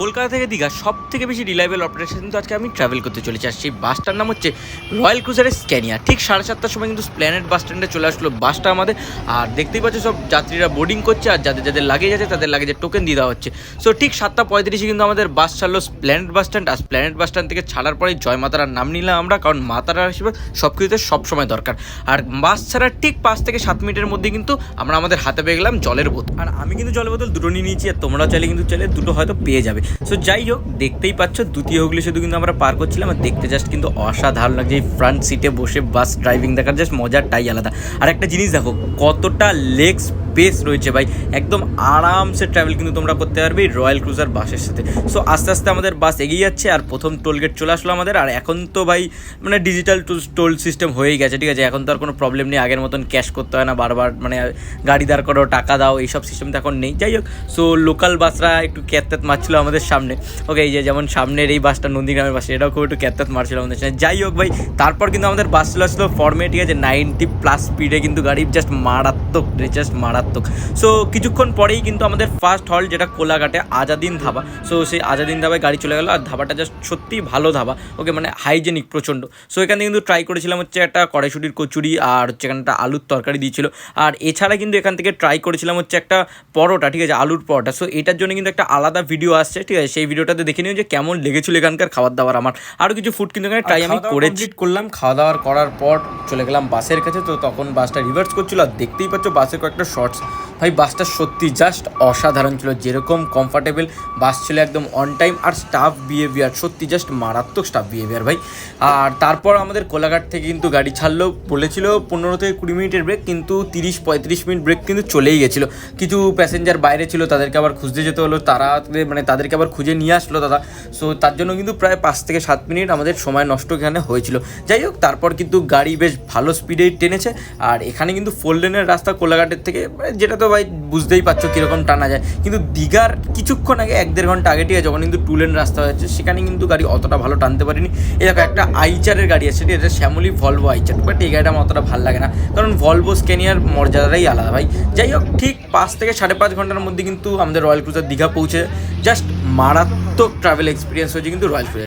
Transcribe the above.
কলকাতা থেকে দীঘা সব থেকে বেশি রিলায়েবল অপারেশন কিন্তু আজকে আমি ট্রাভেল করতে চলেছি। আর সেই বাসটার নাম হচ্ছে রয়্যাল ক্রুজারের স্ক্যানিয়া ঠিক সাড়ে সাতটার সময় কিন্তু স্প্ল্যানেট বাস স্ট্যান্ডে চলে আসলো বাসটা আমাদের। আর দেখতেই পাচ্ছ সব যাত্রীরা বোর্ডিং করছে, আর যাদের যাদের লাগেজ আছে তাদের লাগেজের টোকেন দিয়ে দেওয়া হচ্ছে। সো ঠিক সাতটা পঁয়ত্রিশে কিন্তু আমাদের বাস ছাড়লো স্প্ল্যানেট বাস স্ট্যান্ড আর স্প্ল্যানেট বাস স্ট্যান্ড থেকে ছাড়ার পরে জয় মাতারার নাম নিলাম আমরা, কারণ মাতারার হিসেবে সব কিছুতে সবসময় দরকার। আর বাস ছাড়ার ঠিক পাঁচ থেকে সাত মিনিটের মধ্যে কিন্তু আমরা আমাদের হাতে পেয়ে গেলাম জলের বোতল। আর আমি কিন্তু জলের বোতল দুটো নিয়ে নিয়েছি, আর তোমরাও চাইলে কিন্তু চাইলে দুটো হয়তো পেয়ে যাবে। সো যাই হোক দেখতেই পাচ্ছ দ্বিতীয় হুগলি সেতু কিন্তু আমরা পার করছিলাম আর দেখতে জাস্ট কিন্তু অসাধারণ লাগছে। এই ফ্রন্ট সিটে বসে বাস ড্রাইভিং দেখার জাস্ট মজারটাই আলাদা। আর একটা জিনিস দেখো, কতটা লেগ স্পেস রয়েছে ভাই। একদম আরামসে ট্রাভেল কিন্তু তোমরা করতে পারবে রয়্যাল ক্রুজার বাসের সাথে। সো আস্তে আস্তে আমাদের বাস এগিয়ে যাচ্ছে আর প্রথম টোল গেট চলে আসলো আমাদের। আর এখন তো ভাই মানে ডিজিটাল টোল সিস্টেম হয়েই গেছে, ঠিক আছে? এখন তো আর কোনো প্রবলেম নেই, আগের মতন ক্যাশ করতে হয় না, বারবার মানে গাড়ি দাঁড় করো টাকা দাও, এইসব সিস্টেম তো এখন নেই। যাই হোক সো লোকাল বাসরা একটু ক্যাতত্যাত মারছিল আমাদের সামনে। ওকে এই যে যেমন সামনের এই বাসটা নন্দীগ্রামের বাস এটাও খুব একটু ক্যাতত্যাত মারছিল আমাদের সামনে। যাই হোক ভাই, তারপর কিন্তু আমাদের বাস চলে আসলো ফর্মে ঠিক আছে? নাইনটি প্লাস স্পিডে কিন্তু গাড়ি জাস্ট মারাত্মক জাস্ট মারাত্মক সো কিছুক্ষণ পরেই কিন্তু আমাদের ফার্স্ট হল যেটা কোলাঘাটে আজাদিন ধাবা। সো সেই আজাদিন ধাবায় গাড়ি চলে গেলো আর ধাবাটা জাস্ট সত্যিই ভালো ধাবা। ওকে মানে হাইজেনিক প্রচণ্ড। সো এখানে কিন্তু ট্রাই করেছিলাম হচ্ছে একটা কড়াইশুটির কচুরি আর হচ্ছে এখানে একটা আলুর তরকারি দিয়েছিল। আর এছাড়া কিন্তু এখান থেকে ট্রাই করেছিলাম হচ্ছে একটা পরোটা ঠিক আছে আলুর পরোটা। সো এটার জন্য কিন্তু একটা আলাদা ভিডিও আসছে ঠিক আছে সেই ভিডিওটাতে দেখে নিও যে কেমন লেগেছিল এখানকার খাবার দাবার আমার। আরও কিছু ফুড কিন্তু এখানে ট্রাই আমি করেছি। করলাম খাওয়া দাওয়ার করার পর চলে গেলাম বাসের কাছে তো তখন বাসটা রিভার্স করছিল। আর দেখতেই পাচ্ছ বাসে কয়েকটা শর্টস Warsaw. ভাই বাসটা সত্যি জাস্ট অসাধারণ ছিল। যেরকম কমফর্টেবল বাস ছিল একদম অন টাইম আর স্টাফ বিহেভিয়ার সত্যি জাস্ট মারাত্মক স্টাফ বিহেভিয়ার ভাই। আর তারপর আমাদের কোলাঘাট থেকে কিন্তু গাড়ি ছাড়লো, বলেছিল পনেরো থেকে কুড়ি মিনিটের ব্রেক কিন্তু তিরিশ, পঁয়ত্রিশ মিনিট ব্রেক কিন্তু চলেই গেছিল। কিছু প্যাসেঞ্জার বাইরে ছিল, তাদেরকে আবার খুঁজতে যেতে হলো, তারা মানে তাদেরকে আবার খুঁজে নিয়ে আসলো দাদা। সো তার জন্য কিন্তু প্রায় পাঁচ থেকে সাত মিনিট আমাদের সময় নষ্ট এখানে হয়েছিল। যাই হোক, তারপর কিন্তু গাড়ি বেশ ভালো স্পিডেই টেনেছে। আর এখানে কিন্তু ফোর লেনের রাস্তা কোলাঘাটের থেকে মানে যেটা তো ভাই বুঝতেই পারছ কীরকম টানা যায়। কিন্তু দীঘার কিছুক্ষণ আগে, এক দেড় ঘণ্টা আগে ঠিক আছে, যখন কিন্তু টু লেন রাস্তা হয়েছে সেখানে কিন্তু গাড়ি অতটা ভালো টানতে পারিনি। এরকম একটা আইচারের গাড়ি আছে, ঠিক আছে, শ্যামলি ভলভো আইচার। বাট এই গাড়িটা আমার অতটা ভালো লাগে না। কারণ ভলভো স্ক্যানিয়ার মর্যাদাটাই আলাদা ভাই। যাই হোক, ঠিক পাঁচ থেকে সাড়ে পাঁচ ঘণ্টার মধ্যে কিন্তু আমাদের রয়্যাল ক্রুজার দীঘা পৌঁছে জাস্ট মারাত্মক ট্রাভেল এক্সপিরিয়েন্স হয়েছে কিন্তু রয়্যাল ক্রুজার